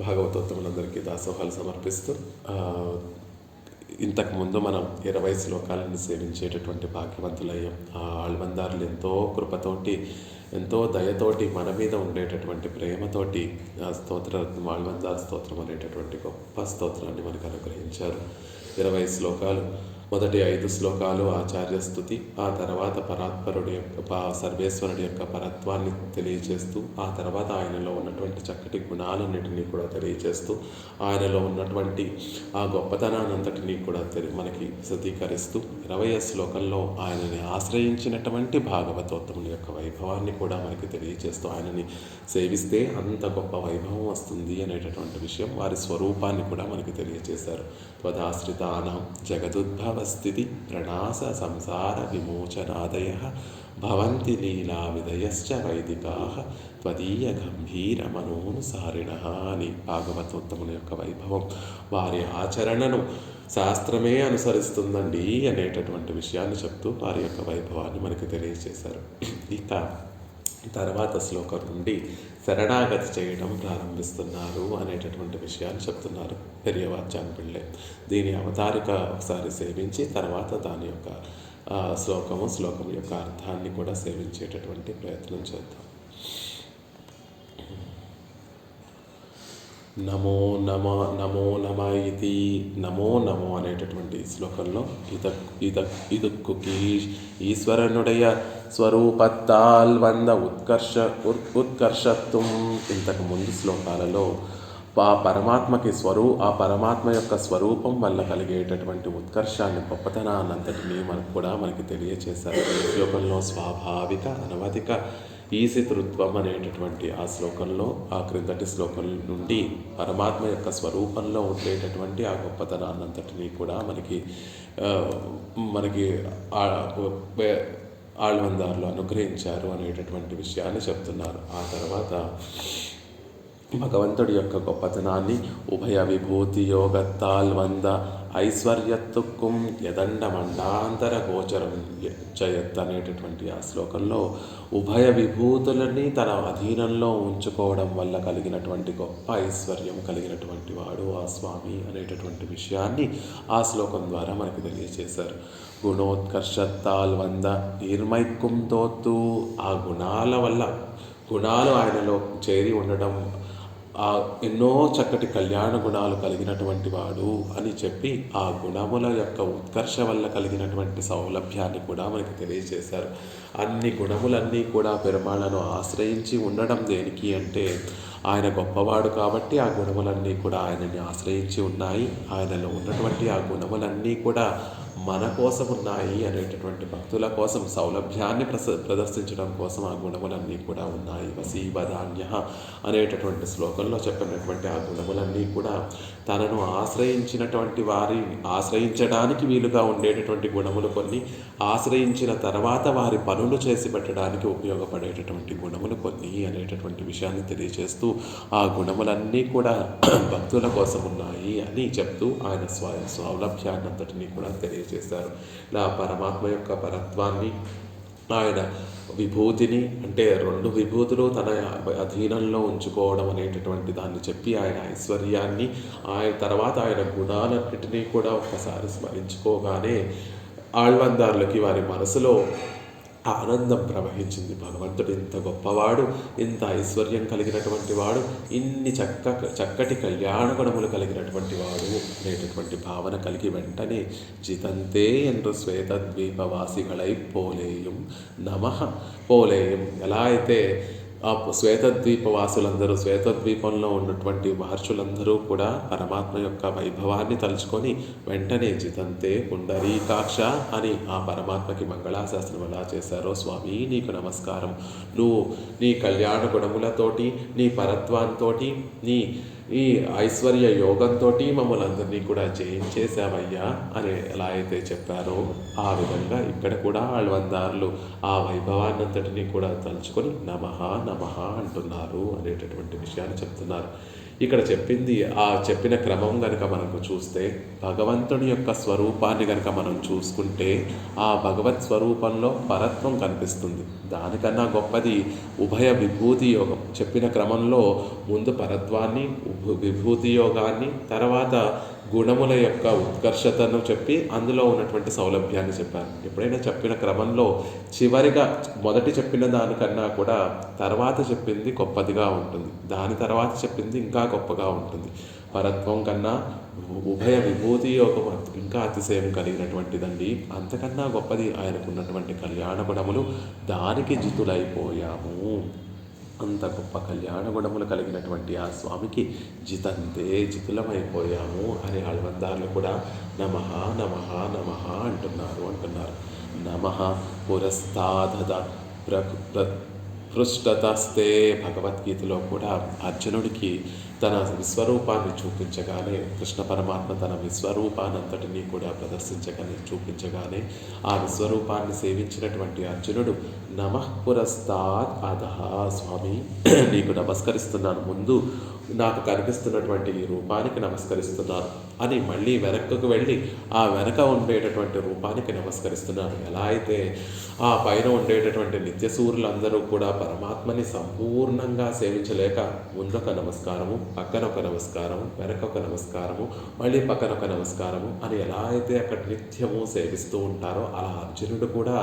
భాగవతోత్తములందరికీ దాసోహాలు సమర్పిస్తూ ఇంతకుముందు మనం ఇరవై శ్లోకాలను సేవించేటటువంటి భాగ్యవంతులయ్యాం. ఆ ఆళ్వందారులు ఎంతో కృపతోటి ఎంతో దయతోటి మన మీద ఉండేటటువంటి ప్రేమతోటి ఆ స్తోత్ర ఆళ్వందారు స్తోత్రం అనేటటువంటి గొప్ప స్తోత్రాన్ని మనకు అనుగ్రహించారు. ఇరవై శ్లోకాలు మొదటి ఐదు శ్లోకాలు ఆచార్య స్థుతి ఆ తర్వాత పరాత్పరుడి యొక్క పా- సర్వేశ్వరుడి యొక్క పరత్వాన్ని తెలియజేస్తూ ఆ తర్వాత ఆయనలో ఉన్నటువంటి చక్కటి గుణాలన్నిటినీ కూడా తెలియజేస్తూ ఆయనలో ఉన్నటువంటి ఆ గొప్పతనాన్నంతటినీ కూడా తెలి మనకి శుద్ధీకరిస్తూ ఇరవై శ్లోకంలో ఆయనని ఆశ్రయించినటువంటి భాగవతోత్తముని యొక్క వైభవాన్ని కూడా మనకి తెలియజేస్తూ ఆయనని సేవిస్తే అంత గొప్ప వైభవం వస్తుంది అనేటటువంటి విషయం వారి స్వరూపాన్ని కూడా మనకి తెలియజేశారు త్వదాశ్రితానాం జగదుద్భవ స్థితి ప్రణాస సంసార విమోచనాదయ భవంతి లీలా విదయశ్చ వైదికా త్వదీయ గంభీర మనోనుసారిణ అని భాగవతోత్తముని యొక్క వైభవం. వారి ఆచరణను శాస్త్రమే అనుసరిస్తుందండి అనేటటువంటి విషయాన్ని చెప్తూ వారి యొక్క వైభవాన్ని మనకి తెలియజేశారు. ఇక తర్వాత శ్లోకం నుండి శరణాగతి చేయడం ప్రారంభిస్తున్నారు అనేటటువంటి విషయాన్ని చెప్తున్నారు పెరియవాచ్యాన్ పిళ్ళే. దీని అవతారిక ఒకసారి సేవించి తర్వాత దాని యొక్క శ్లోకము శ్లోకం యొక్క అర్థాన్ని కూడా సేవించేటటువంటి ప్రయత్నం చేద్దాం. నమో నమ నమో నమ ఇది నమో నమో అనేటటువంటి శ్లోకంలో ఇద ఇద ఇదుక్కుకి ఈశ్వరనుడయ స్వరూపత్తాల్వంద ఉత్కర్ష ఉత్- ఉత్కర్షత్వం. ఇంతకు ముందు శ్లోకాలలో ఆ పరమాత్మకి స్వరూ ఆ పరమాత్మ యొక్క స్వరూపం వల్ల కలిగేటటువంటి ఉత్కర్షాన్ని గొప్పతనాన్నంతటినీ మనకు కూడా మనకి తెలియచేశారు. ఈ శ్లోకంలో స్వాభావిక అనవధిక ఈశితృత్వం అనేటటువంటి ఆ శ్లోకంలో ఆ క్రిందటి శ్లోకం నుండి పరమాత్మ యొక్క స్వరూపంలో ఉండేటటువంటి ఆ గొప్పతనాన్నంతటినీ కూడా మనకి మనకి ఆళ్వందారులు అనుగ్రహించారు అనేటటువంటి విషయాన్ని చెప్తున్నారు. ఆ తర్వాత భగవంతుడి యొక్క గొప్పతనాన్ని ఉభయ విభూతి యోగ తాల్వంద ఐశ్వర్యత్తుక్కుం యదండ మండాంతర గోచరం జయత్ అనేటటువంటి ఆ శ్లోకంలో ఉభయ విభూతులని తన అధీనంలో ఉంచుకోవడం వల్ల కలిగినటువంటి గొప్ప ఐశ్వర్యం కలిగినటువంటి వాడు ఆ స్వామి అనేటటువంటి విషయాన్ని ఆ శ్లోకం ద్వారా మనకు తెలియజేశారు గుణోత్కర్షత్తాల్ వంద నిర్మైకుంతోత్తు. ఆ గుణాల వల్ల గుణాలు ఆయనలో చేరి ఉండడం ఆ ఎన్నో చక్కటి కళ్యాణ గుణాలు కలిగినటువంటి వాడు అని చెప్పి ఆ గుణముల యొక్క ఉత్కర్ష వల్ల కలిగినటువంటి సౌలభ్యాన్ని కూడా మనకి తెలియజేశారు. అన్ని గుణములన్నీ కూడా పెరుమాళను ఆశ్రయించి ఉండడం దేనికి అంటే ఆయన గొప్పవాడు కాబట్టి ఆ గుణములన్నీ కూడా ఆయనని ఆశ్రయించి ఉన్నాయి. ఆయనలో ఉన్నటువంటి ఆ గుణములన్నీ కూడా మన కోసం ఉన్నాయి అనేటటువంటి భక్తుల కోసం సౌలభ్యాన్ని ప్రస ప్రదర్శించడం కోసం ఆ గుణములన్నీ కూడా ఉన్నాయి. వసీవధాన్య అనేటటువంటి శ్లోకంలో చెప్పినటువంటి ఆ గుణములన్నీ కూడా తనను ఆశ్రయించినటువంటి వారి ఆశ్రయించడానికి వీలుగా ఉండేటటువంటి గుణములు కొన్ని ఆశ్రయించిన తర్వాత వారి పనులు చేసి పెట్టడానికి ఉపయోగపడేటటువంటి గుణములు కొన్ని అనేటటువంటి విషయాన్ని తెలియజేస్తూ ఆ గుణములన్నీ కూడా భక్తుల కోసం ఉన్నాయి అని చెప్తూ ఆయన స్వ సౌలభ్యాన్ని అంతటినీ కూడా తెలియజేశారు. ఇలా పరమాత్మ యొక్క పరత్వాన్ని ఆయన విభూతిని అంటే రెండు విభూతులు తన అధీనంలో ఉంచుకోవడం అనేటటువంటి దాన్ని చెప్పి ఆయన ఐశ్వర్యాన్ని ఆయన తర్వాత ఆయన గుణాలన్నింటినీ కూడా ఒక్కసారి స్మరించుకోగానే ఆళ్వందారులకి వారి మనసులో ఆనందం ప్రవహించింది. భగవంతుడు ఇంత గొప్పవాడు ఇంత ఐశ్వర్యం కలిగినటువంటి వాడు ఇన్ని చక్క చక్కటి కళ్యాణ గుణములు కలిగినటువంటి వాడు అనేటటువంటి భావన కలిగి వెంటనే జితంతే ఎందు శ్వేతద్వీపవాసిగలై పోలేయం నమ పోలేయం. ఎలా అయితే ఆ శ్వేతద్వీపవాసులందరూ శ్వేతద్వీపంలో ఉన్నటువంటి మహర్షులందరూ కూడా పరమాత్మ యొక్క వైభవాన్ని తలుచుకొని వెంటనే జితంతే పుండరీకాక్ష అని ఆ పరమాత్మకి మంగళాశాస్త్రం ఎలా చేశారో స్వామి నీకు నమస్కారం. నువ్వు నీ కళ్యాణ గుణములతోటి నీ పరత్వంతో నీ ఈ ఐశ్వర్య యోగంతో మమ్మల్ని అందరినీ కూడా జయించేశావయ్యా అని ఎలా అయితే చెప్పారో ఆ విధంగా ఇక్కడ కూడా ఆళ్వందారులు ఆ వైభవాన్నంతటినీ కూడా తలుచుకొని నమః నమః అంటున్నారు అనేటటువంటి విషయాన్ని చెప్తున్నారు. ఇక్కడ చెప్పింది ఆ చెప్పిన క్రమం కనుక మనకు చూస్తే భగవంతుని యొక్క స్వరూపాన్ని కనుక మనం చూసుకుంటే ఆ భగవత్ స్వరూపంలో పరత్వం కనిపిస్తుంది. దానికన్నా గొప్పది ఉభయ విభూతి యోగం. చెప్పిన క్రమంలో ముందు పరత్వాన్ని విభూతి యోగాన్ని తర్వాత గుణముల యొక్క ఉత్కర్షతను చెప్పి అందులో ఉన్నటువంటి సౌలభ్యాన్ని చెప్పారు. ఎప్పుడైనా చెప్పిన క్రమంలో చివరిగా మొదటి చెప్పిన దానికన్నా కూడా తర్వాత చెప్పింది గొప్పదిగా ఉంటుంది. దాని తర్వాత చెప్పింది ఇంకా గొప్పగా ఉంటుంది. పరత్వం కన్నా ఉభయ విభూతి యోగం ఇంకా అతిశయం కలిగినటువంటిదండి. అంతకన్నా గొప్పది ఆయనకున్నటువంటి కళ్యాణ గుణములు దానికి జితులైపోయాము. అంత గొప్ప కళ్యాణ గుణములు కలిగినటువంటి ఆ స్వామికి జితంతే జితులమైపోయాము అని ఆళ్వందారులు కూడా నమః నమః నమః అంటున్నారు అంటున్నారు. నమః పురస్తాధద ప్ర పృష్టతస్తే భగవద్గీతలో కూడా అర్జునుడికి తన విశ్వరూపాన్ని చూపించగానే కృష్ణ పరమాత్మ తన విశ్వరూపానంతటినీ కూడా ప్రదర్శించగానే చూపించగానే ఆ విశ్వరూపాన్ని సేవించినటువంటి అర్జునుడు నమః పురస్తాద్ స్వామి నీకు నమస్కరిస్తున్నాను. ముందు నాకు కనిపిస్తున్నటువంటి ఈ రూపానికి నమస్కరిస్తున్నాను అని మళ్ళీ వెనక్కు వెళ్ళి ఆ వెనక ఉండేటటువంటి రూపానికి నమస్కరిస్తున్నాను ఎలా అయితే ఆ పైన ఉండేటటువంటి నిత్యసూరులందరూ కూడా పరమాత్మని సంపూర్ణంగా సేవించలేక ముందొక నమస్కారము పక్కన ఒక నమస్కారము వెనక ఒక నమస్కారము మళ్ళీ పక్కన ఒక నమస్కారము అని ఎలా అయితే అక్కడ నిత్యము సేవిస్తూ ఉంటారో అలా అర్జునుడు కూడా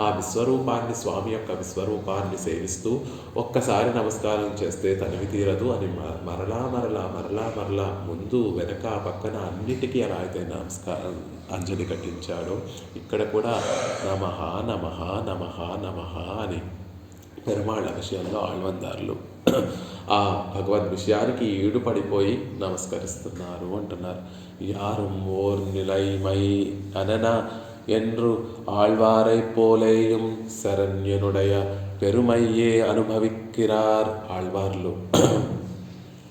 ఆ విశ్వరూపాన్ని స్వామి యొక్క విశ్వరూపాన్ని సేవిస్తూ ఒక్కసారి నమస్కారం చేస్తే తనివి తీరదు అని మరలా మరలా మరలా మరలా ముందు వెనక పక్కన అన్నిటికీ ఎలా అయితే నమస్కారం అంజలి కట్టించాడో. ఇక్కడ కూడా నమహ నమహ నమహ నమహ అని పెరుమాళ్ళ విషయంలో ఆళ్వందారులు ఆ భగవద్ విషయానికి ఈడుపడిపోయి నమస్కరిస్తున్నారు అంటున్నారు. యారు ఓర్ నిలైமை అనన ఎన్రు ఆళ్వారై போலேயும் சரண்யனுடைய పెరుమయ్యే అనుభవిక్కిరార్ ఆళ్వార్లు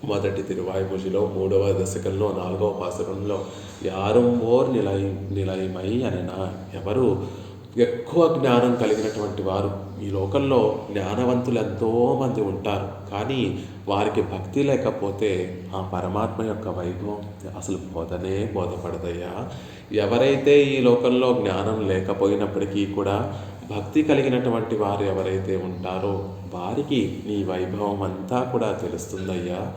మొదటి తిరువాయుమూజిలో మూడవ దశకంలో నాలుగవ పాసరంలో యారం ఓర్ నిలయ నిలయమై అనన. ఎవరు ఎక్కువ జ్ఞానం కలిగినటువంటి వారు ఈ లోకంలో జ్ఞానవంతులు ఎంతోమంది ఉంటారు. కానీ వారికి భక్తి లేకపోతే ఆ పరమాత్మ యొక్క వైభవం అసలు బోధనే బోధపడదయ్యా. ఎవరైతే ఈ లోకంలో జ్ఞానం లేకపోయినప్పటికీ కూడా భక్తి కలిగినటువంటి వారు ఎవరైతే ఉంటారో వారికి నీ వైభవం అంతా కూడా తెలుస్తుందయ్యా.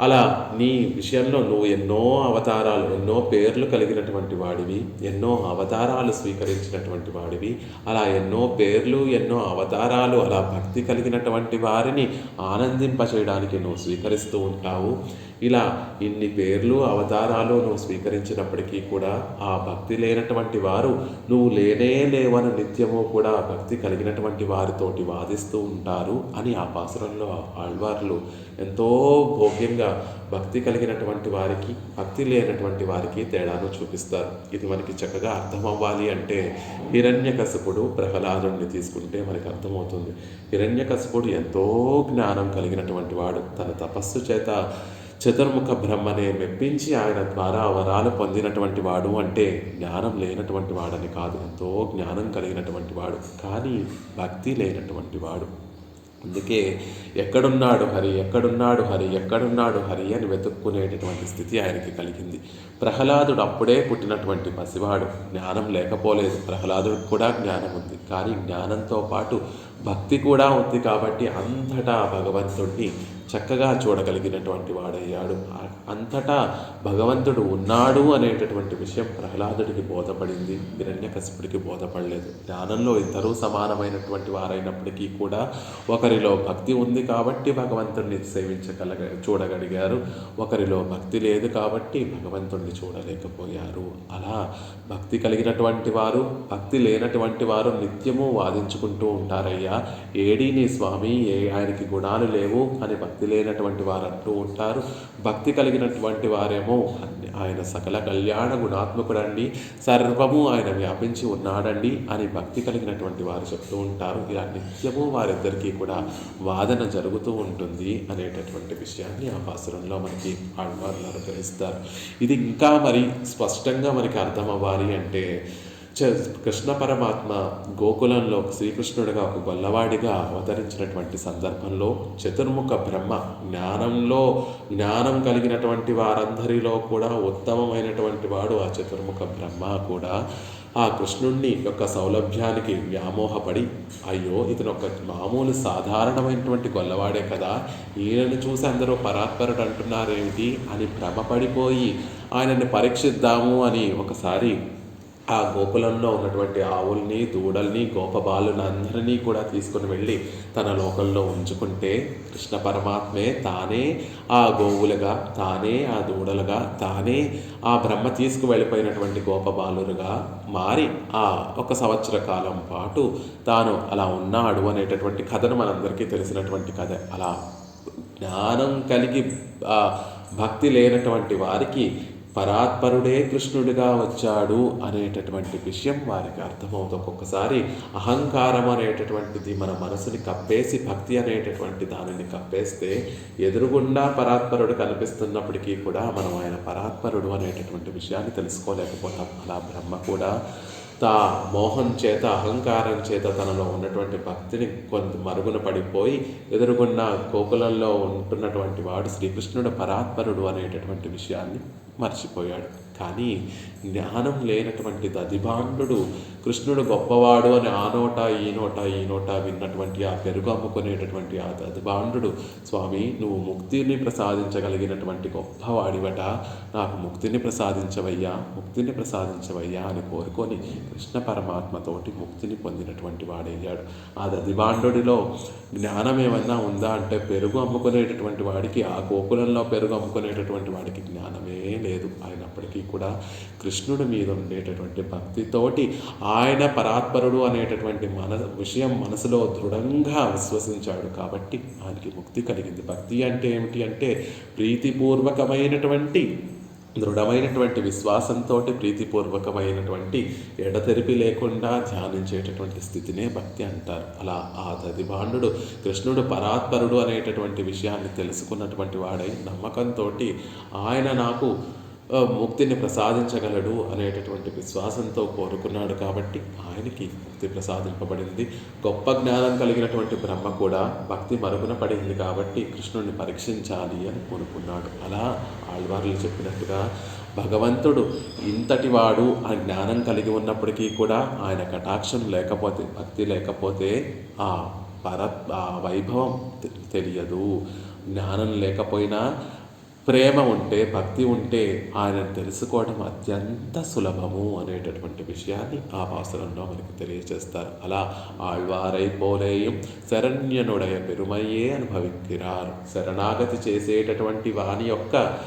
అలా నీ విషయంలో నువ్వు ఎన్నో అవతారాలు ఎన్నో పేర్లు కలిగినటువంటి వాడివి ఎన్నో అవతారాలు స్వీకరించినటువంటి వాడివి అలా ఎన్నో పేర్లు ఎన్నో అవతారాలు అలా భక్తి కలిగినటువంటి వారిని ఆనందింపచేయడానికి నువ్వు స్వీకరిస్తూ ఉంటావు. ఇలా ఇన్ని పేర్లు అవతారాలు నువ్వు స్వీకరించినప్పటికీ కూడా ఆ భక్తి లేనటువంటి వారు నువ్వు లేనే లేవని నిత్యము కూడా భక్తి కలిగినటువంటి వారితోటి వాదిస్తూ ఉంటారు అని ఆ పాసురంలో ఆళ్వార్లు ఎంతో భోగ్యంగా భక్తి కలిగినటువంటి వారికి భక్తి లేనటువంటి వారికి తేడాను చూపిస్తారు. ఇది మనకి చక్కగా అర్థమవ్వాలి అంటే హిరణ్యకశపుడు ప్రహ్లాదుడిని తీసుకుంటే మనకి అర్థమవుతుంది. హిరణ్యకశపుడు ఎంతో జ్ఞానం కలిగినటువంటి వాడు. తన తపస్సు చేత చతుర్ముఖ బ్రహ్మనే మెప్పించి ఆయన ద్వారా వరాలు పొందినటువంటి వాడు అంటే జ్ఞానం లేనటువంటి వాడని కాదు. ఎంతో జ్ఞానం కలిగినటువంటి వాడు. కానీ భక్తి లేనటువంటి వాడు. అందుకే ఎక్కడున్నాడు హరి ఎక్కడున్నాడు హరి ఎక్కడున్నాడు హరి అని వెతుక్కునేటటువంటి స్థితి ఆయనకి కలిగింది. ప్రహ్లాదుడు అప్పుడే పుట్టినటువంటి పసివాడు. జ్ఞానం లేకపోలేదు. ప్రహ్లాదుడికి కూడా జ్ఞానం ఉంది. కానీ జ్ఞానంతో పాటు భక్తి కూడా ఉంది కాబట్టి అంతటా భగవంతుడిని చక్కగా చూడగలిగినటువంటి వాడయ్యాడు. అంతటా భగవంతుడు ఉన్నాడు అనేటటువంటి విషయం ప్రహ్లాదుడికి బోధపడింది హిరణ్యకశిపుడికి బోధపడలేదు. జ్ఞానంలో ఇద్దరూ సమానమైనటువంటి వారైనప్పటికీ కూడా ఒకరిలో భక్తి ఉంది కాబట్టి భగవంతుడిని సేవించగలగ చూడగలిగారు. ఒకరిలో భక్తి లేదు కాబట్టి భగవంతుడిని చూడలేకపోయారు. అలా భక్తి కలిగినటువంటి వారు భక్తి లేనటువంటి వారు నిత్యము వాదించుకుంటూ ఉంటారయ్యా. ఏడీ నీ స్వామి ఏ ఆయనకి గుణాలు లేవు అని భక్తి లేనటువంటి వారు అంటూ ఉంటారు. భక్తి కలిగినటువంటి వారేమో అన్ని- ఆయన సకల కళ్యాణ గుణాత్మకుడండి. సర్వము ఆయన వ్యాపించి ఉన్నాడండి అని భక్తి కలిగినటువంటి వారు చెప్తూ ఉంటారు. ఇలా నిత్యము వారిద్దరికీ కూడా వాదన జరుగుతూ ఉంటుంది అనేటటువంటి విషయాన్ని ఆ పాసురంలో మనకి ఆడవారు అనుగ్రహిస్తారు ఇది ఇంకా మరి స్పష్టంగా మనకి అర్థం అవ్వాలి అంటే కృష్ణ పరమాత్మ గోకులంలో శ్రీకృష్ణుడిగా ఒక గొల్లవాడిగా అవతరించినటువంటి సందర్భంలో చతుర్ముఖ బ్రహ్మ జ్ఞానంలో జ్ఞానం కలిగినటువంటి వారందరిలో కూడా ఉత్తమమైనటువంటి వాడు ఆ చతుర్ముఖ బ్రహ్మ కూడా. ఆ కృష్ణుణ్ణి యొక్క సౌలభ్యానికి వ్యామోహపడి అయ్యో ఇతను ఒక మామూలు సాధారణమైనటువంటి గొల్లవాడే కదా ఈయనను చూసి అందరూ పరాత్పరుడు అంటున్నారేమిటి అని భ్రమపడిపోయి ఆయనని పరీక్షిద్దాము అని ఒకసారి ఆ గోకులంలో ఉన్నటువంటి ఆవుల్ని దూడల్ని గోపబాలుని అందరినీ కూడా తీసుకుని వెళ్ళి తన లోకంలో ఉంచుకుంటే కృష్ణ పరమాత్మే తానే ఆ గోవులుగా తానే ఆ దూడలుగా తానే ఆ బ్రహ్మ తీసుకు వెళ్ళిపోయినటువంటి గోపబాలురుగా మారి ఆ ఒక సంవత్సర కాలం పాటు తాను అలా ఉన్నాడు అనేటటువంటి కథను మనందరికీ తెలిసినటువంటి కథ. అలా జ్ఞానం కలిగి భక్తి లేనటువంటి వారికి పరాత్పరుడే కృష్ణుడిగా వచ్చాడు అనేటటువంటి విషయం వారికి అర్థమవుతుంది. ఒక్కొక్కసారి అహంకారం అనేటటువంటిది మన మనసుని కప్పేసి భక్తి అనేటటువంటి దానిని కప్పేస్తే ఎదురుగుండా పరాత్పరుడు కనిపిస్తున్నప్పటికీ కూడా మనం ఆయన పరాత్పరుడు అనేటటువంటి విషయాన్ని తెలుసుకోలేకపోతాం. అలా బ్రహ్మ కూడా తా మోహం చేత అహంకారం చేత తనలో ఉన్నటువంటి భక్తిని కొంత మరుగున పడిపోయి ఎదురుగున్న గోకులంలో ఉంటున్నటువంటి వాడు శ్రీకృష్ణుడు పరాత్పరుడు అనేటటువంటి విషయాన్ని మర్చిపోయాడు. కానీ జ్ఞానం లేనటువంటి దధిభాండు కృష్ణుడు గొప్పవాడు అని ఆ నోట ఈ నోట ఈ నోట విన్నటువంటి ఆ పెరుగు అమ్ముకునేటటువంటి ఆ దధిభాండు స్వామి నువ్వు ముక్తిని ప్రసాదించగలిగినటువంటి గొప్పవాడివట. నాకు ముక్తిని ప్రసాదించవయ్యా ముక్తిని ప్రసాదించవయ్యా అని కోరుకొని కృష్ణ పరమాత్మతోటి ముక్తిని పొందినటువంటి వాడయ్యాడు. ఆ దధిభాండుడిలో జ్ఞానం ఏమన్నా ఉందా అంటే పెరుగు అమ్ముకునేటటువంటి వాడికి ఆ గోకులంలో పెరుగు అమ్ముకునేటటువంటి వాడికి జ్ఞానమే లేదు. అయినప్పటికీ కూడా కృష్ణుడి మీద ఉండేటటువంటి భక్తితోటి ఆయన పరాత్పరుడు అనేటటువంటి మన విషయం మనసులో దృఢంగా విశ్వసించాడు కాబట్టి ఆయనకి ముక్తి కలిగింది. భక్తి అంటే ఏమిటి అంటే ప్రీతిపూర్వకమైనటువంటి దృఢమైనటువంటి విశ్వాసంతో ప్రీతిపూర్వకమైనటువంటి ఎడతెరిపి లేకుండా ధ్యానించేటటువంటి స్థితినే భక్తి అంటారు. అలా ఆ దదిభాండు కృష్ణుడు పరాత్పరుడు అనేటటువంటి విషయాన్ని తెలుసుకున్నటువంటి వాడై నమ్మకంతో ఆయన నాకు ముక్తిని ప్రసాదించగలడు అనేటటువంటి విశ్వాసంతో కోరుకున్నాడు కాబట్టి ఆయనకి ముక్తి ప్రసాదింపబడింది. గొప్ప జ్ఞానం కలిగినటువంటి బ్రహ్మ కూడా భక్తి మరుగున పడింది కాబట్టి కృష్ణుడిని పరీక్షించాలి అని కోరుకున్నాడు. అలా ఆళ్వార్లు చెప్పినట్టుగా భగవంతుడు ఇంతటి వాడు ఆ జ్ఞానం కలిగి ఉన్నప్పటికీ కూడా ఆయన కటాక్షం లేకపోతే భక్తి లేకపోతే ఆ పర ఆ వైభవం తెలియదు. జ్ఞానం లేకపోయినా ప్రేమ ఉంటే భక్తి ఉంటే ఆయన తెలుసుకోవడం అత్యంత సులభము అనేటటువంటి విషయాన్ని ఆ పాసురంలో మనకు తెలియజేస్తారు. అలా ఆళ్వారై పోలేయం శరణ్యనుడయ పెరుమయ్యే అనుభవిక్కిరారు. శరణాగతి చేసేటటువంటి వాని యొక్క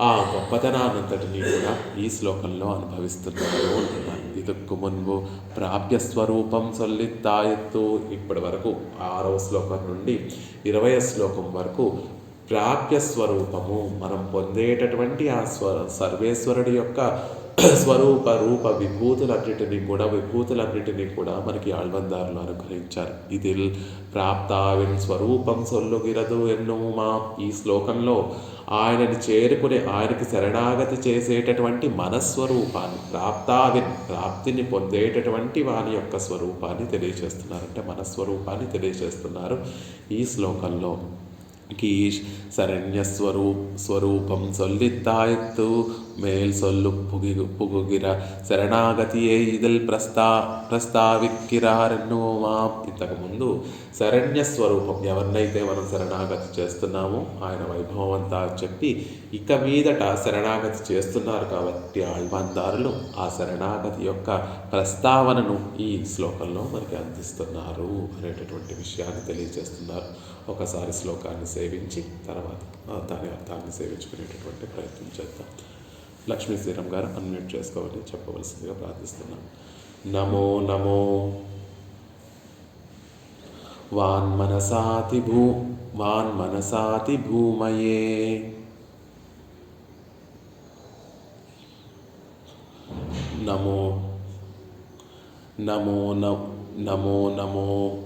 ఆ గొప్పతనాన్నంతటినీ కూడా ఈ శ్లోకంలో అనుభవిస్తున్నారు అంటున్నారు ఇదుక్కు మున్పు ప్రాప్య స్వరూపం సొల్లిత్తాయత్తు. ఇప్పటి వరకు ఆరవ శ్లోకం నుండి ఇరవై శ్లోకం వరకు ప్రాప్య స్వరూపము మనం పొందేటటువంటి ఆ స్వ సర్వేశ్వరుడి యొక్క స్వరూప రూప విభూతులన్నిటినీ కూడా విభూతులన్నిటినీ కూడా మనకి ఆళ్వందారులు అనుగ్రహించారు. ఇది ప్రాప్తావిన్ స్వరూపం సొల్లుగిరదు ఎన్నుమా ఈ శ్లోకంలో ఆయనని చేరుకుని ఆయనకి శరణాగతి చేసేటటువంటి మనస్వరూపాన్ని ప్రాప్తావిన్ ప్రాప్తిని పొందేటటువంటి వాని యొక్క స్వరూపాన్ని తెలియజేస్తున్నారు అంటే మనస్వరూపాన్ని తెలియజేస్తున్నారు ఈ శ్లోకంలో. கீஷ் சரண்ய ஸ்வரூப் ஸ்வரூபம் சொல்லித்தாய்த்து மேல் சொல்லு புகி புகுகிற శరణాగతియే ఇదిల్ ప్రస్తా ప్రస్తావిక్కిరారన్నుమా ఇంతకుముందు శరణ్య స్వరూపం ఎవరినైతే మనం శరణాగతి చేస్తున్నామో ఆయన వైభవం అంతా చెప్పి ఇక మీదట శరణాగతి చేస్తున్నారు కాబట్టి ఆళ్వాందారులు ఆ శరణాగతి యొక్క ప్రస్తావనను ఈ శ్లోకంలో మనకి అందిస్తున్నారు అనేటటువంటి విషయాన్ని తెలియజేస్తున్నారు ఒకసారి శ్లోకాన్ని సేవించి తర్వాత దాని అర్థాన్ని సేవించుకునేటటువంటి ప్రయత్నం చేద్దాం. లక్ష్మీ శ్రీరామ్ గారు అన్మ్యూట్ చేసుకోవాలి చెప్పవలసిందిగా ప్రార్థిస్తున్నాం నమో నమో. వాన్మనసాతి భూ వాన్మనసాతి భూమయే. నమో నమో నమో నమో.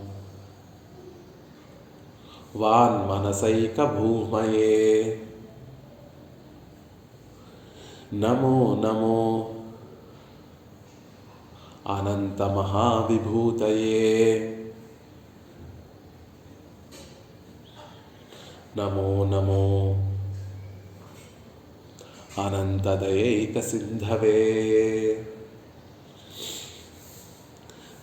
वान्मनसैकभूमये नमो नमो। अनन्तमहाविभूतये नमो नमो। अनन्तदयैकसिन्धवे।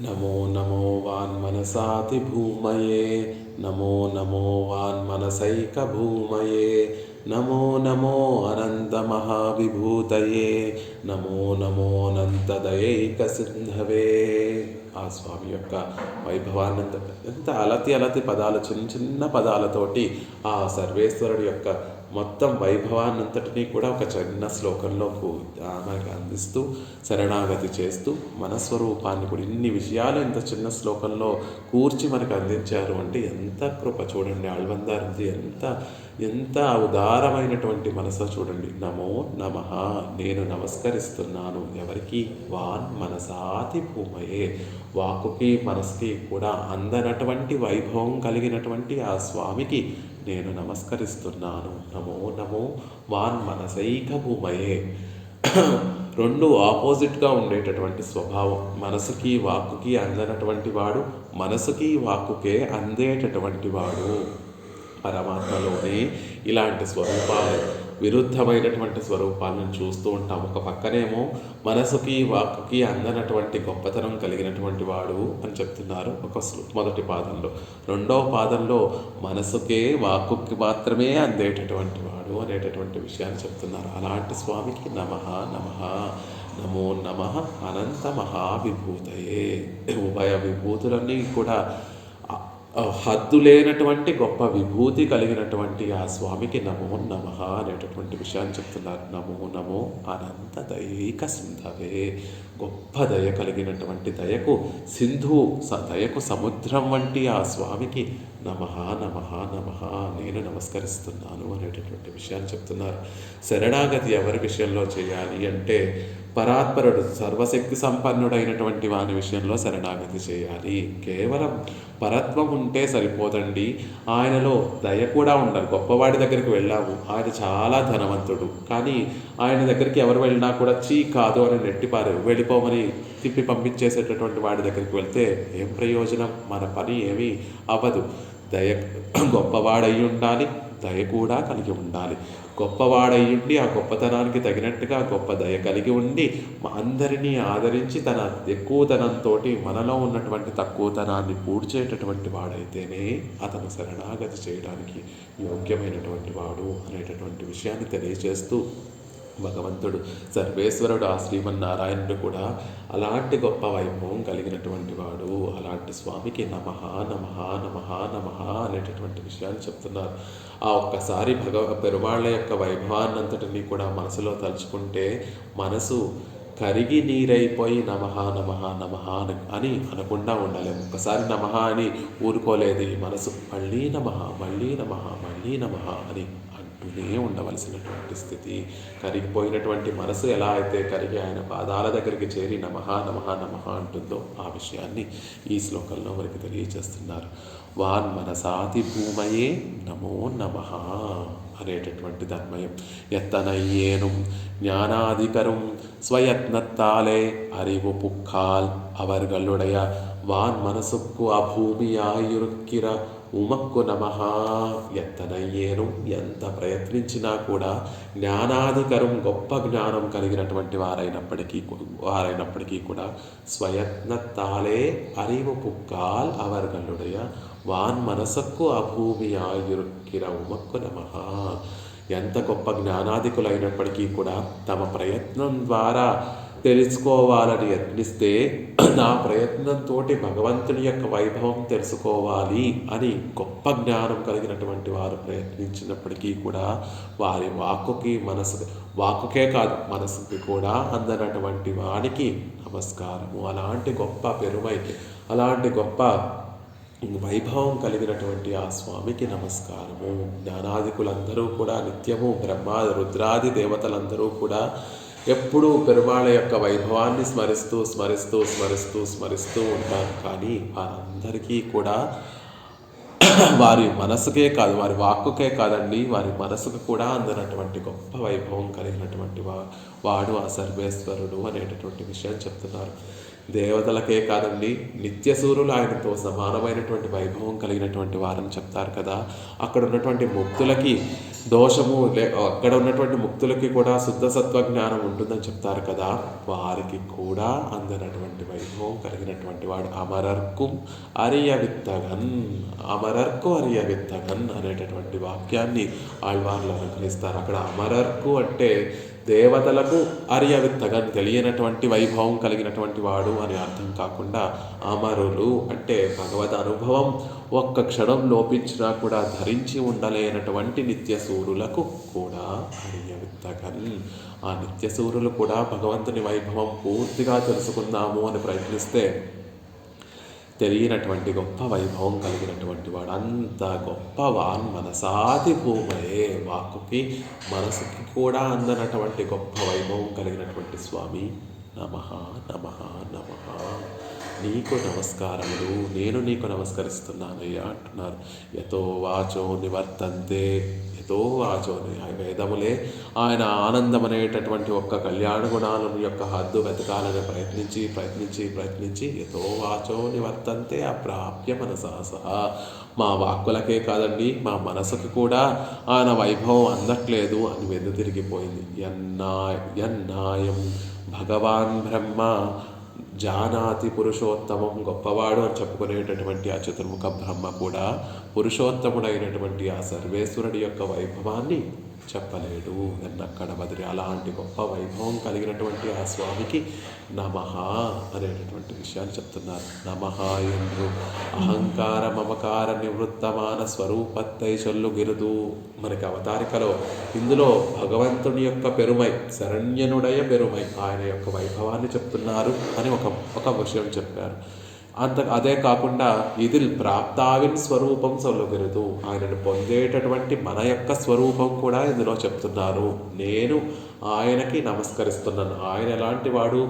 नमो नमो वान्मनसातिभूमये। నమో నమో వాన్మనసైక భూమయే నమో నమో అనంతమహావిభూతయే నమో నమో అనంతదయైక సింధవే ఆ స్వామి యొక్క వైభవానంత ఎంత అలతి అలతి పదాలు చిన్న చిన్న పదాలతోటి ఆ సర్వేశ్వరుడి యొక్క మొత్తం వైభవాన్నంతటినీ కూడా ఒక చిన్న శ్లోకంలో మనకి అందిస్తూ శరణాగతి చేస్తూ మనస్వరూపాన్ని కూడా ఇన్ని విషయాలు ఇంత చిన్న శ్లోకంలో కూర్చి మనకు అందించారు అంటే ఎంత కృప చూడండి ఆళ్వందారింది ఎంత ఎంత ఉదారమైనటువంటి మనసు చూడండి. నమో నమ. నేను నమస్కరిస్తున్నాను. ఎవరికి వాన్ మనసాతి భూమయే. వాకుకి మనసుకి కూడా అందనటువంటి వైభవం కలిగినటువంటి ఆ స్వామికి నేను నమస్కరిస్తున్నాను. నమో నమో వాన్ మనసైక భూమయే రెండు ఆపోజిట్గా ఉండేటటువంటి స్వభావం. మనసుకి వాక్కుకి అందనటువంటి వాడు మనసుకి వాక్కుకే అందేటటువంటి వాడు. పరమాత్మలోనే ఇలాంటి స్వరూపాలు. విరుద్ధమైనటువంటి స్వరూపాలను చూస్తూ ఉంటాం. ఒక పక్కనేమో మనసుకి వాక్కుకి అందనటువంటి గొప్పతనం కలిగినటువంటి వాడు అని చెప్తున్నారు ఒక మొదటి పాదంలో. రెండవ పాదంలో మనసుకే వాక్కుకి మాత్రమే అందేటటువంటి వాడు అనేటటువంటి విషయాన్ని చెప్తున్నారు. అలాంటి స్వామికి నమ నమ నమో నమ అనంత మహావిభూతయే. ఉభయ విభూతులన్నీ కూడా హద్దు లేనటువంటి గొప్ప విభూతి కలిగినటువంటి ఆ స్వామికి నమో నమ అనేటటువంటి విషయాన్ని చెప్తున్నారు. నమో నమో అనంత దైక సింధవే. గొప్ప దయ కలిగినటువంటి దయకు సింధు దయకు సముద్రం వంటి ఆ స్వామికి నమ నమ నమ నేను నమస్కరిస్తున్నాను అనేటటువంటి విషయాన్ని చెప్తున్నారు. శరణాగతి ఎవరి విషయంలో చేయాలి అంటే పరాత్పరుడు సర్వశక్తి సంపన్నుడైనటువంటి వాని విషయంలో శరణాగతి చేయాలి. కేవలం పరత్వం ఉంటే సరిపోదండి. ఆయనలో దయ కూడా ఉండాలి. గొప్పవాడి దగ్గరికి వెళ్ళాము ఆయన చాలా ధనవంతుడు. కానీ ఆయన దగ్గరికి ఎవరు వెళ్ళినా కూడా చీ కాదు అని నెట్టిపారు వెళ్ళిపోమని తిప్పి పంపించేసేటటువంటి వాడి దగ్గరికి వెళ్తే ఏం ప్రయోజనం? మన పని ఏమీ అవ్వదు. దయ గొప్పవాడై ఉండాలి. దయ కూడా కలిగి ఉండాలి. గొప్పవాడయ్యుండి ఆ గొప్పతనానికి తగినట్టుగా గొప్ప దయ కలిగి ఉండి అందరినీ ఆదరించి తన ఎక్కువతనంతో మనలో ఉన్నటువంటి తక్కువతనాన్ని పూడ్చేటటువంటి వాడైతేనే అతను శరణాగతి చేయడానికి యోగ్యమైనటువంటి వాడు అనేటటువంటి విషయాన్ని తెలియజేస్తూ భగవంతుడు. సర్వేశ్వరుడు ఆ శ్రీమన్నారాయణుడు కూడా అలాంటి గొప్ప వైభవం కలిగినటువంటి వాడు. అలాంటి స్వామికి నమ నమ నమ నమ అనేటటువంటి విషయాన్ని చెప్తున్నారు. ఆ ఒక్కసారి భగవ పెరుమాళ్ళ యొక్క వైభవాన్నంతటినీ కూడా మనసులో తలుచుకుంటే మనసు కరిగి నీరైపోయి నమహ నమహ నమహ అని అనకుండా ఉండాలి. ఒక్కసారి నమః అని ఊరుకోలేదు మనసు. మళ్ళీ నమః మళ్ళీ నమః మళ్ళీ నమః అని అంటూనే ఉండవలసినటువంటి స్థితి కరిగిపోయినటువంటి మనసు ఎలా అయితే కరిగి ఆయన పాదాల దగ్గరికి చేరి నమః నమః నమః అంటుందో ఆ విషయాన్ని ఈ శ్లోకంలో మనకి తెలియజేస్తున్నారు వాన్ మనసాతి భూమయే నమో నమ అనేటటువంటి ధర్మయం ఎత్తనయ్యేనుం ஞானாதிகரும் ஸ்வயத்னத்தாலே அறிவு புக்கால் அவர்களுடைய வான் மனசுக்கு அபூமியாயிருக்கிற ఉమక్కు నమ ఎత్తనయ్యేను ఎంత ప్రయత్నించినా కూడా జ్ఞానాధికరం గొప్ప జ్ఞానం కలిగినటువంటి వారైనప్పటికీ వారైనప్పటికీ కూడా స్వయత్నత్తాలే அறிவு పుక్కాల్ అవర్గల్లుడయ వాన్ మనసక్కు అభూమి ఆయుర్కిర ఉమక్కు నమ ఎంత గొప్ప జ్ఞానాధికులైనప్పటికీ కూడా తమ ప్రయత్నం ద్వారా తెలుసుకోవాలని యత్నిస్తే నా ప్రయత్నంతో భగవంతుని యొక్క వైభవం తెలుసుకోవాలి అని గొప్ప జ్ఞానం కలిగినటువంటి వారు ప్రయత్నించినప్పటికీ కూడా వారి వాక్కుకి మనసు వాక్కుకే కాదు మనసుకి కూడా అందనటువంటి వానికి నమస్కారము. అలాంటి గొప్ప పెరుమై అలాంటి గొప్ప వైభవం కలిగినటువంటి ఆ స్వామికి నమస్కారము. జ్ఞానాదికులందరూ కూడా నిత్యము బ్రహ్మ రుద్రాది దేవతలందరూ కూడా ఎప్పుడూ పెరుమాళ యొక్క వైభవాన్ని స్మరిస్తూ స్మరిస్తూ స్మరిస్తూ స్మరిస్తూ ఉంటారు కానీ వారందరికీ కూడా వారి మనసుకే కాదు వారి వాక్కుకే కాదండి. వారి మనసుకు కూడా అందినటువంటి గొప్ప వైభవం కలిగినటువంటి వా వాడు ఆ సర్వేశ్వరుడు అనేటటువంటి విషయం చెప్తున్నారు. దేవతలకే కాదండి నిత్యసూరులు ఆయనతో సమానమైనటువంటి వైభవం కలిగినటువంటి వారని చెప్తారు కదా. అక్కడ ఉన్నటువంటి ముక్తులకి దోషము లే అక్కడ ఉన్నటువంటి ముక్తులకి కూడా శుద్ధసత్వ జ్ఞానం ఉంటుందని చెప్తారు కదా. వారికి కూడా అందనటువంటి వైభవం కలిగినటువంటి వాడు అమరర్కు అరియ విత్తగన్ అమరర్కు అరియ విత్తగన్ అనేటటువంటి వాక్యాన్ని ఆళ్వార్లు అనుగ్రహిస్తారు అక్కడ అమరర్కు అంటే దేవతలకు అరియవిత్తగని తెలియనటువంటి వైభవం కలిగినటువంటి వాడు అని అర్థం కాకుండా అమరులు అంటే భగవద్ అనుభవం ఒక్క క్షణం లోపించినా కూడా ధరించి ఉండలేనటువంటి నిత్యసూరులకు కూడా అర్యవిత్తగన్. ఆ నిత్యసూరులు కూడా భగవంతుని వైభవం పూర్తిగా తెలుసుకుందాము అని ప్రయత్నిస్తే తెలియనటువంటి గొప్ప వైభవం కలిగినటువంటి వాడు అంత గొప్ప వాన్ మనసాది భూమయే వాక్కుకి మనసుకి కూడా అందనటువంటి గొప్ప వైభవం కలిగినటువంటి స్వామి. నమ నమ నమ. నీకు నమస్కారములు నేను నీకు నమస్కరిస్తున్నానయ్యా అంటున్నారు. యతో వాచో నివర్తంతే. ఎంతో వాచోని ఆయన వేదములే ఆయన ఆనందం అనేటటువంటి ఒక్క కళ్యాణ గుణాలను యొక్క హద్దు వెతకాలని ప్రయత్నించి ప్రయత్నించి ప్రయత్నించి ఎంతో వాచో నివర్తంతే అప్రాప్య మనసా సహా. మా వాక్కులకే కాదండి మా మనసుకు కూడా ఆయన వైభవం అందట్లేదు అని వెన్ను తిరిగిపోయింది. ఎన్నా ఎన్నాయం భగవాన్ బ్రహ్మ జానాతి పురుషోత్తమం గొప్పవాడు అని చెప్పుకునేటటువంటి ఆ చతుర్ముఖ బ్రహ్మ కూడా పురుషోత్తముడైనటువంటి ఆ సర్వేశ్వరుడి యొక్క వైభవాన్ని చెప్పలేడు. ఎన్నక్కడ వదిలి అలాంటి గొప్ప వైభవం కలిగినటువంటి ఆ స్వామికి నమః అనేటటువంటి విషయాలు చెప్తున్నారు. నమః ఎందు అహంకార మమకార నివృత్తమాన స్వరూపత్తై చొల్లు గిరుదు మనకి అవతారికలో ఇందులో భగవంతుని యొక్క పెరుమై శరణ్యనుడయ పెరుమై ఆయన యొక్క వైభవాన్ని చెప్తున్నారు అని ఒక ఒక విషయం చెప్పారు. అంత అదే కాకుండా ఇది ప్రాప్తావిన్ స్వరూపం సొల్లుగెరుదు. ఆయనను పొందేటటువంటి మన యొక్క స్వరూపం కూడా ఇందులో చెప్తున్నారు. నేను ఆయనకి నమస్కరిస్తున్నాను. ఆయన ఎలాంటి వాడు?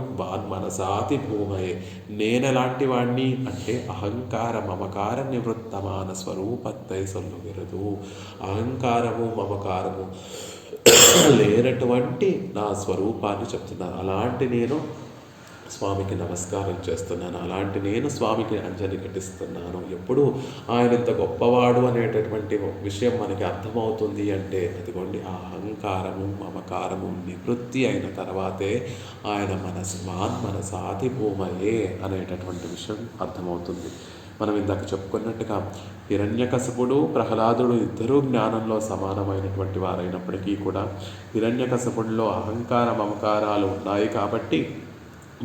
మనసాతి భూమయే. నేను ఎలాంటి వాడిని అంటే అహంకార మమకార నివృత్తమాన స్వరూపత్తై సొల్లుగెరుదు. అహంకారము మమకారము లేనటువంటి నా స్వరూపాన్ని చెప్తున్నాను అలాంటి నేను స్వామికి నమస్కారం చేస్తున్నాను. అలాంటి నేను స్వామికి అంజలి ఘటిస్తున్నాను. ఎప్పుడు ఆయన ఇంత గొప్పవాడు అనేటటువంటి విషయం మనకి అర్థమవుతుంది అంటే అదిగోండి ఆ అహంకారము మమకారము నివృత్తి అయిన తర్వాతే ఆయన మనసు మాన్ మనసాతి భూమయే అనేటటువంటి విషయం అర్థమవుతుంది. మనం ఇందాక చెప్పుకున్నట్టుగా హిరణ్యకశపుడు ప్రహ్లాదుడు ఇద్దరూ జ్ఞానంలో సమానమైనటువంటి వారైనప్పటికీ కూడా హిరణ్యకశపుడిలో అహంకార మమకారాలు ఉన్నాయి కాబట్టి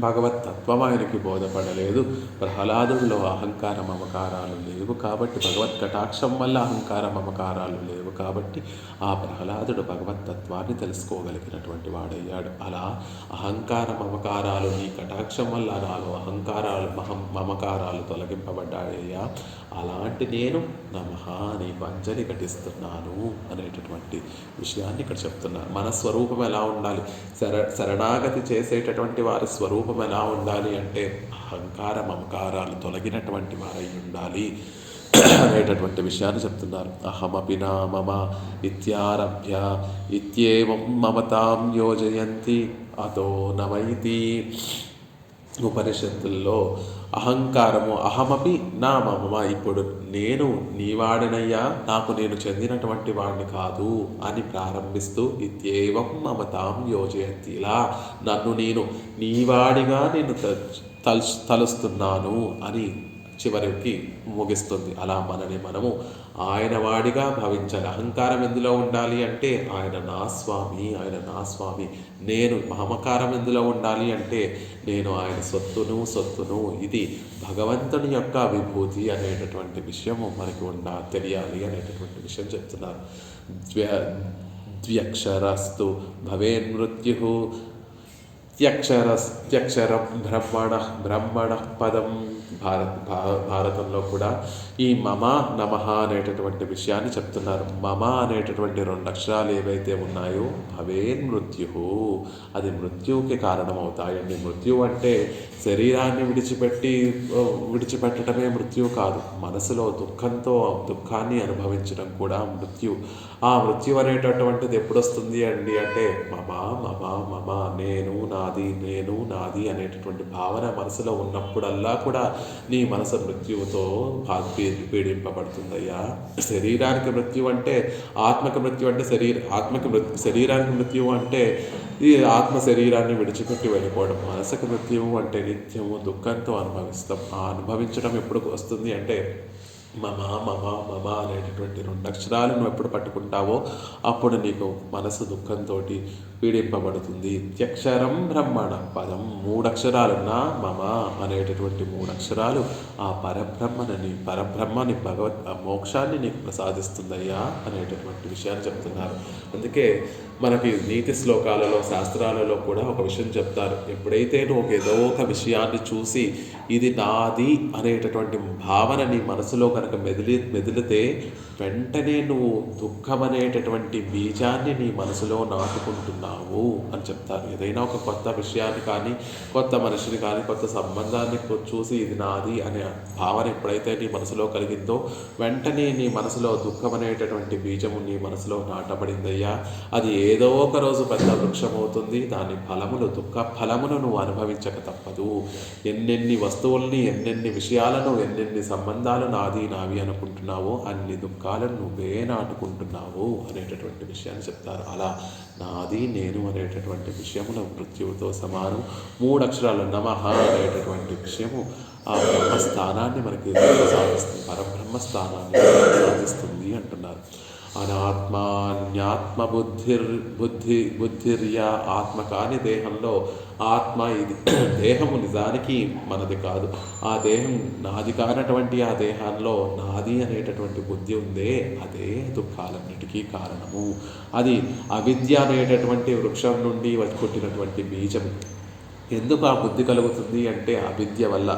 భగవత్ తత్వం ఆయనకి బోధపడలేదు. ప్రహ్లాదుల్లో అహంకార మమకారాలు లేవు కాబట్టి భగవత్ కటాక్షం వల్ల అహంకార మమకారాలు లేవు కాబట్టి ఆ ప్రహ్లాదుడు భగవత్ తత్వాన్ని తెలుసుకోగలిగినటువంటి వాడయ్యాడు. అలా అహంకార మమకారాలు నీ కటాక్షం వల్ల నాలో అహంకారాలు మహం మమకారాలు తొలగింపబడ్డాయ్యా. అలాంటి నేను నమః అని అంజలి ఘటిస్తున్నాను అనేటటువంటి విషయాన్ని ఇక్కడ చెప్తున్నారు. మన స్వరూపం ఎలా ఉండాలి? శర శరణాగతి చేసేటటువంటి వారి స్వరూపం ఎలా ఉండాలి అంటే అహంకార మమకారాలు తొలగినటువంటి వారై ఉండాలి అనేటటువంటి విషయాన్ని చెప్తున్నారు. అహమపి నా మమ ఇత్యారభ్య ఇత్యేవం మమతాం యోజయంతి అతో నమైతి ఉపనిషత్తుల్లో అహంకారము అహమపి నా మమ ఇప్పుడు నేను నీవాడినయ్యా నాకు నేను చెందినటువంటి వాడిని కాదు అని ప్రారంభిస్తూ ఇత్యేవం మమతాం యోజయంతిలా నన్ను నేను నీవాడిగా నేను తలుస్తున్నాను అని చివరికి ముగిస్తుంది. అలా మనని మనము ఆయన వాడిగా భావించాలి. అహంకారం ఎందులో ఉండాలి అంటే ఆయన నా స్వామి ఆయన నా స్వామి నేను మమకారం ఎందులో ఉండాలి అంటే నేను ఆయన సొత్తును సొత్తును ఇది భగవంతుని యొక్క విభూతి అనేటటువంటి విషయము మనకి ఉండా తెలియాలి అనేటటువంటి విషయం చెప్తున్నారు. ద్వ ద్వ్యక్షరస్తు భవేన్మృత్యు త్యక్షరస్ త్యక్షరం బ్రహ్మణ బ్రహ్మణ పదం. భారత్ భా- భారతంలో కూడా ఈ మమ నమః అనేటటువంటి విషయాన్ని చెప్తున్నారు. మమ అనేటటువంటి రెండు అక్షరాలు ఏవైతే ఉన్నాయో అవే మృత్యు అది మృత్యువుకి కారణమవుతాయండి. మృత్యు అంటే శరీరాన్ని విడిచిపెట్టి విడిచిపెట్టడమే మృత్యు కాదు. మనసులో దుఃఖంతో దుఃఖాన్ని అనుభవించడం కూడా మృత్యు ఆ మృత్యు అనేటటువంటిది ఎప్పుడు వస్తుంది అండి అంటే మమ మమ మమ నేను నాది నేను నాది అనేటటువంటి భావన మనసులో ఉన్నప్పుడల్లా కూడా నీ మనసు మృత్యువుతో పీడింపబడుతుందయ్యా. శరీరానికి మృత్యు అంటే ఆత్మకి మృత్యు అంటే శరీర ఆత్మకి మృత్యు శరీరానికి మృత్యువు అంటే ఈ ఆత్మ శరీరాన్ని విడిచిపెట్టి వెళ్ళిపోవడం. మనసుకు మృత్యువు అంటే నిత్యము దుఃఖంతో అనుభవిస్తాం ఆ అనుభవించడం ఎప్పుడు వస్తుంది అంటే మమ మమ మమ అనేటటువంటి రెండు అక్షరాలు నువ్వు ఎప్పుడు పట్టుకుంటావో అప్పుడు నీకు మనసు దుఃఖంతో పీడింపబడుతుంది. త్యక్షరం బ్రహ్మణ పదం మూడు అక్షరాలున్న మమ అనేటటువంటి మూడు అక్షరాలు ఆ పరబ్రహ్మని పరబ్రహ్మని భగవత్ మోక్షాన్ని నీకు ప్రసాదిస్తుందయ్యా అనేటటువంటి విషయాన్ని చెప్తున్నారు. అందుకే మనకి నీతి శ్లోకాలలో శాస్త్రాలలో కూడా ఒక విషయం చెప్తారు. ఎప్పుడైతే నువ్వు ఒక ఏదో ఒక విషయాన్ని చూసి ఇది నాది అనేటటువంటి భావన నీ మనసులో కనుక మెదిలి మెదిలితే వెంటనే నువ్వు దుఃఖం అనేటటువంటి బీజాన్ని నీ మనసులో నాటుకుంటున్నావు అని చెప్తారు. ఏదైనా ఒక కొత్త విషయాన్ని కానీ కొత్త మనిషిని కానీ కొత్త సంబంధాన్ని చూసి ఇది నాది అనే భావన ఎప్పుడైతే నీ మనసులో కలిగిందో వెంటనే నీ మనసులో దుఃఖం అనేటటువంటి బీజము నీ మనసులో నాటబడిందయ్యా. అది ఏదో ఒక రోజు పెద్ద వృక్షం అవుతుంది దాని ఫలములు దుఃఖ ఫలమును నువ్వు అనుభవించక తప్పదు. ఎన్నెన్ని వస్తువుల్ని ఎన్నెన్ని విషయాలను ఎన్నెన్ని సంబంధాలు నాది నావి అనుకుంటున్నావో అన్ని దుఃఖాలను నువ్వే నాటుకుంటున్నావు అనేటటువంటి విషయాన్ని చెప్తారు. అలా నాది నేను అనేటటువంటి విషయములో మృత్యువుతో సమానం మూడు అక్షరాలు నమః అనేటటువంటి విషయము ఆ బ్రహ్మ స్థానాన్ని మనకి సాధిస్తుంది పరబ్రహ్మ స్థానాన్ని సాధిస్తుంది అంటున్నారు. అనాత్మాన్యాత్మ బుద్ధి బుద్ధిర్యా ఆత్మ కాని దేహంలో ఆత్మ ఇది దేహము నిజానికి మనది కాదు. ఆ దేహం నాది కానటువంటి ఆ దేహాల్లో నాది అనేటటువంటి బుద్ధి ఉందే అదే దుఃఖాలన్నిటికీ కారణము. అది అవిద్య అనేటటువంటి వృక్షం నుండి వచ్చి పుట్టినటువంటి బీజము ఎందుకు ఆ బుద్ధి కలుగుతుంది అంటే అవిద్య వల్ల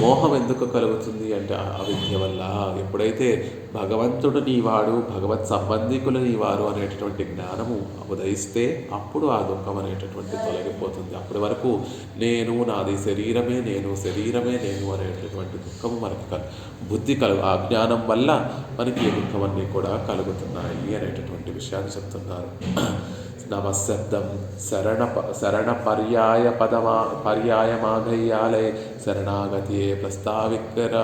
మోహం ఎందుకు కలుగుతుంది అంటే ఆ అవిద్య వల్ల? ఎప్పుడైతే భగవంతుడు నీవాడు భగవత్ సంబంధికులు నీవారు అనేటటువంటి జ్ఞానము ఉదయిస్తే అప్పుడు ఆ దుఃఖం అనేటటువంటి తొలగిపోతుంది. అప్పటి వరకు నేను నాది శరీరమే నేను శరీరమే నేను అనేటటువంటి దుఃఖము మనకి బుద్ధి కలుగు ఆ జ్ఞానం వల్ల మనకి ఈ దుఃఖం అన్నీ కూడా కలుగుతున్నాయి అనేటటువంటి విషయాన్ని చెప్తున్నారు. నమశబ్దం శరణ ప- శరణ పర్యాయ పదమా పర్యాయమాగయ్యాలే శరణాగతియే ప్రస్తావికర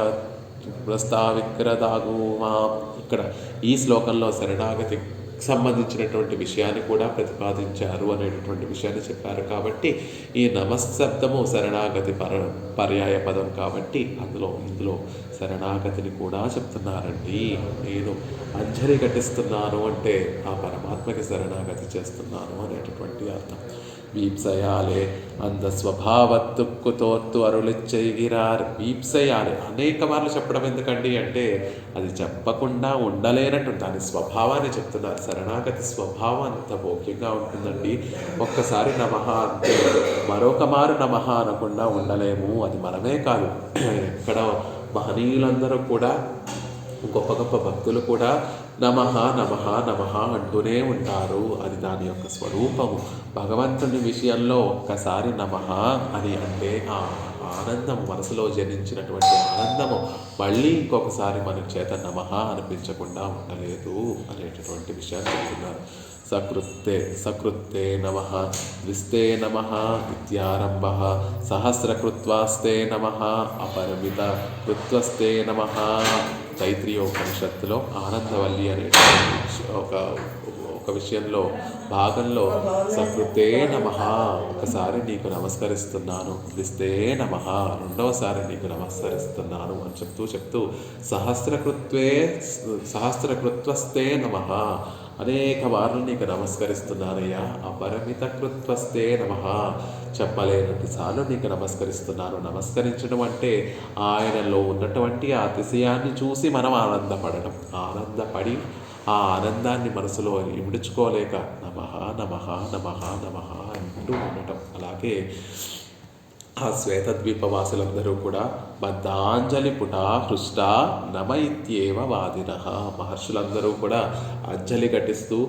ప్రస్తావిక్రదాగుమా ఇక్కడ ఈ శ్లోకంలో శరణాగతి సంబంధించినటువంటి విషయాన్ని కూడా ప్రతిపాదించారు అనేటటువంటి విషయాన్ని చెప్పారు కాబట్టి ఈ నమశబ్దము శరణాగతి పర పర్యాయ పదం కాబట్టి అందులో ఇందులో శరణాగతిని కూడా చెప్తున్నారండి. నేను అంజలి ఘటిస్తున్నాను అంటే ఆ పరమాత్మకి శరణాగతి చేస్తున్నాను అనేటటువంటి అర్థం. వీప్సయాలే అంద స్వభావత్తుక్కుతోత్తు అరుളിచ్చయిగిరార్ వీప్సయాలే అనేక మార్లు చెప్పడం ఎందుకండి అంటే అది చెప్పకుండా ఉండలేనట్టు దాని స్వభావాన్ని చెప్తున్నారు. శరణాగతి స్వభావం అంత భోగ్యంగా ఉంటుందండి. ఒక్కసారి నమః అంటే మరొక మారు నమః అనకుండా ఉండలేము. అది మనమే కాదు. ఎక్కడ మహనీయులందరూ కూడా గొప్ప గొప్ప భక్తులు కూడా నమః నమః నమః అంటూనే ఉంటారు. అది దాని యొక్క స్వరూపము. భగవంతుని విషయంలో ఒక్కసారి నమః అని అంటే ఆ ఆనందం మనసులో జనించినటువంటి ఆనందము మళ్ళీ ఇంకొకసారి మన చేత నమః అనిపించకుండా ఉండలేదు అనేటటువంటి విషయాన్ని చెప్తున్నారు. సకృత్తే సకృత్తే నమ ద్విస్తే నమ ఇత్యారంభ సహస్రకృత్వాస్తే నమ అపరిమిత కృత్వస్తే నమ తైత్రీయోపనిషత్తులో ఆనందవల్లి అనే ఒక ఒక విషయంలో భాగంలో సకృతే నమ ఒకసారి నీకు నమస్కరిస్తున్నాను ద్విస్తే నమ రెండవసారి నీకు నమస్కరిస్తున్నాను అని చెప్తూ చెప్తూ సహస్రకృత్వే సహస్రకృత్వస్తే నమ అనేక మార్లు నీకు నమస్కరిస్తున్నానయ్యా అపరిమిత కృత్వస్తే నమ చెప్పలేనన్ని సార్లు నీకు నమస్కరిస్తున్నాను నమస్కరించడం అంటే ఆయనలో ఉన్నటువంటి అతిశయాన్ని చూసి మనం ఆనందపడడం ఆనందపడి ఆ ఆనందాన్ని మనసులో ఇమిడుచుకోలేక నమ నమ నమ నమ అంటూ ఉండటం. అలాగే ఆ శ్వేతద్వీపవాసులందరూ కూడా బద్ధాంజలి పుట హృష్ట నమ ఇత్యేవ వాదిన మహర్షులందరూ కూడా అంజలి ఘటిస్తూ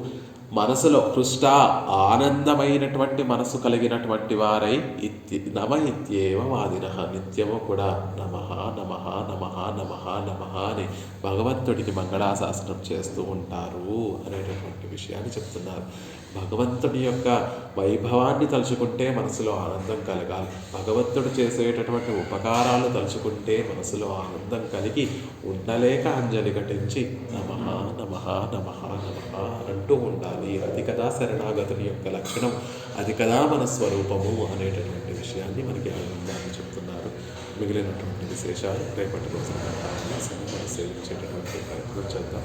మనసులో కృష్ట ఆనందమైనటువంటి మనసు కలిగినటువంటి వారై ఇత్య నమ ఇత్యేవ వాదిన. నిత్యము కూడా నమ నమ నమ నమ నమ అని భగవంతుడికి మంగళాశాసనం చేస్తూ ఉంటారు అనేటటువంటి విషయాన్ని చెప్తున్నారు. భగవంతుడి యొక్క వైభవాన్ని తలుచుకుంటే మనసులో ఆనందం కలగాలి. భగవంతుడు చేసేటటువంటి ఉపకారాలు తలుచుకుంటే మనసులో ఆనందం కలిగి ఉండలేక అంజలి ఘటించి నమ నమ నమ నమ అంటూ ఉండాలి. అది కదా శరణాగతుని యొక్క లక్షణం. అది కదా మన స్వరూపము అనేటటువంటి విషయాన్ని మనకి ఆనందాన్ని చెప్తున్నారు. మిగిలినటువంటి విశేషాలు రేపటి రోజున సేవించేటటువంటి ప్రయత్నం చేద్దాం.